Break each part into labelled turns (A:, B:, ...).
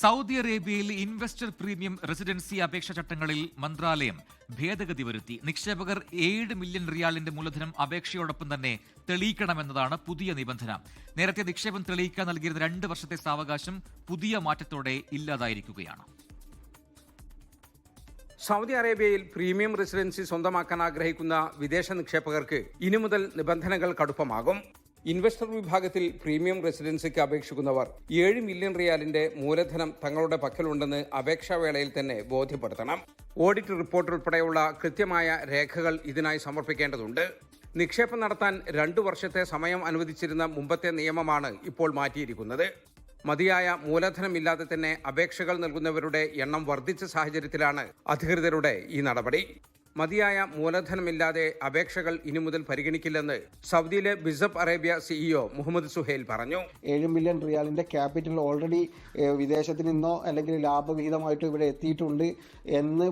A: Saudi അറേബ്യയിൽ investor premium residency അപേക്ഷ ചട്ടങ്ങളിൽ മന്ത്രാലയം ഭേദഗതി വരുത്തി. നിക്ഷേപകർ ഏഴ് മില്യൺ റിയാലിന്റെ മൂലധനം അപേക്ഷയോടൊപ്പം തന്നെ തെളിയിക്കണമെന്നതാണ് പുതിയ നിബന്ധന. നേരത്തെ നിക്ഷേപം തെളിയിക്കാൻ നൽകിയിരുന്ന രണ്ട് വർഷത്തെ സാവകാശം പുതിയ മാറ്റത്തോടെ ഇല്ലാതായിരിക്കുകയാണ്.
B: സൗദി അറേബ്യയിൽ പ്രീമിയം റെസിഡൻസി സ്വന്തമാക്കാൻ ആഗ്രഹിക്കുന്ന വിദേശ നിക്ഷേപകർക്ക് ഇനി മുതൽ നിബന്ധനകൾ കടുപ്പമാകും. ഇൻവെസ്റ്റർ വിഭാഗത്തിൽ പ്രീമിയം റെസിഡൻസിക്ക് അപേക്ഷിക്കുന്നവർ ഏഴ് മില്യൺ റിയാലിന്റെ മൂലധനം തങ്ങളുടെ പക്കലുണ്ടെന്ന് അപേക്ഷാവേളയിൽ തന്നെ ബോധ്യപ്പെടുത്തണം. ഓഡിറ്റ് റിപ്പോർട്ട് ഉൾപ്പെടെയുള്ള കൃത്യമായ രേഖകൾ ഇതിനായി സമർപ്പിക്കേണ്ടതുണ്ട്. നിക്ഷേപം നടത്താൻ രണ്ടു വർഷത്തെ സമയം അനുവദിച്ചിരുന്ന മുമ്പത്തെ നിയമമാണ് ഇപ്പോൾ മാറ്റിയിരിക്കുന്നത്. മതിയായ മൂലധനമില്ലാതെ തന്നെ അപേക്ഷകൾ നൽകുന്നവരുടെ എണ്ണം വർദ്ധിച്ച സാഹചര്യത്തിലാണ് അധികൃതരുടെ ഈ നടപടി. മതിയായ മൂലധനമില്ലാതെ അപേക്ഷകൾ ഇനി മുതൽ പരിഗണിക്കില്ലെന്ന് സൗദിയിലെ ബിസപ്പ് അറേബ്യ സിഇഒ മുഹമ്മദ് സുഹേൽ പറഞ്ഞു.
C: ഏഴ് മില്യൺ റിയാലിന്റെ ക്യാപിറ്റൽ ഓൾറെഡി വിദേശത്ത് നിന്നോ അല്ലെങ്കിൽ ലാഭവിഹിതമായിട്ടോ ഇവിടെ എത്തിയിട്ടുണ്ട് എന്ന്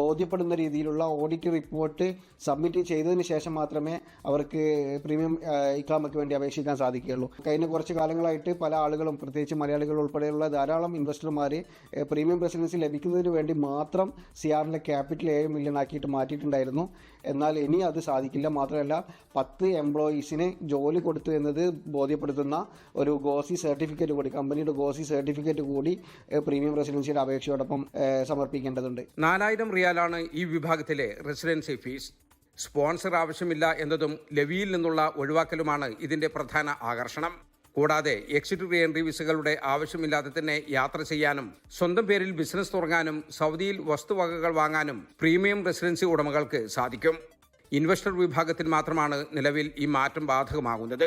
C: ബോധ്യപ്പെടുന്ന രീതിയിലുള്ള ഓഡിറ്റ് റിപ്പോർട്ട് സബ്മിറ്റ് ചെയ്തതിന് ശേഷം മാത്രമേ അവർക്ക് പ്രീമിയം ഇക്കാമയ്ക്ക് വേണ്ടി അപേക്ഷിക്കാൻ സാധിക്കുകയുള്ളൂ. കഴിഞ്ഞ കുറച്ച് കാലങ്ങളായിട്ട് പല ആളുകളും പ്രത്യേകിച്ച് മലയാളികൾ ഉൾപ്പെടെയുള്ള ധാരാളം ഇൻവെസ്റ്റർമാർ പ്രീമിയം റെസിഡൻസി ലഭിക്കുന്നതിന് വേണ്ടി മാത്രം സിയാറിലെ ക്യാപിറ്റൽ ഏഴ് മില്യൺ ആക്കിയിട്ട് മാറ്റിയിട്ടുണ്ടായിരുന്നു. എന്നാൽ ഇനി അത് സാധിക്കില്ല. മാത്രമല്ല പത്ത് എംപ്ലോയീസിന് ജോലി കൊടുത്തു എന്നത് ബോധ്യപ്പെടുത്തുന്ന ഒരു ഗോസി സർട്ടിഫിക്കറ്റ് കൂടി കമ്പനിയുടെ ഗോസി സർട്ടിഫിക്കറ്റ് കൂടി പ്രീമിയം റെസിഡൻസിയുടെ അപേക്ഷയോടൊപ്പം സമർപ്പിക്കേണ്ടതുണ്ട്.
B: നാലായിരം റിയാലാണ് ഈ വിഭാഗത്തിലെ റെസിഡൻസി ഫീസ് സ്പോൺസർ ആവശ്യമില്ല എന്നതും ലെവിയിൽ നിന്നുള്ള ഒഴിവാക്കലുമാണ് ഇതിന്റെ പ്രധാന ആകർഷണം. കൂടാതെ എക്സിറ്റ് റീ എൻട്രി വിസകളുടെ ആവശ്യമില്ലാതെ തന്നെ യാത്ര ചെയ്യാനും സ്വന്തം പേരിൽ ബിസിനസ് തുടങ്ങാനും സൗദിയിൽ വസ്തുവകകൾ വാങ്ങാനും പ്രീമിയം റെസിഡൻസി ഉടമകൾക്ക് സാധിക്കും. ഇൻവെസ്റ്റർ വിഭാഗത്തിൽ മാത്രമാണ് നിലവിൽ ഈ മാറ്റം ബാധകമാകുന്നത്.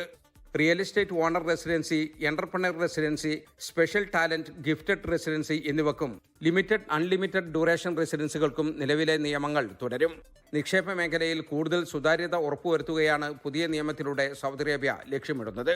B: Real estate owner residency entrepreneur residency special talent gifted residency എന്നിവക്കും limited unlimited duration റെസിഡൻസികൾക്കും നിലവിലെ നിയമങ്ങൾ തുടരും. നിക്ഷേപ മേഖലയിൽ കൂടുതൽ സുതാര്യത ഉറപ്പുവരുത്തുകയാണ് പുതിയ നിയമത്തിലൂടെ സൗദി അറേബ്യ ലക്ഷ്യമിടുന്നത്.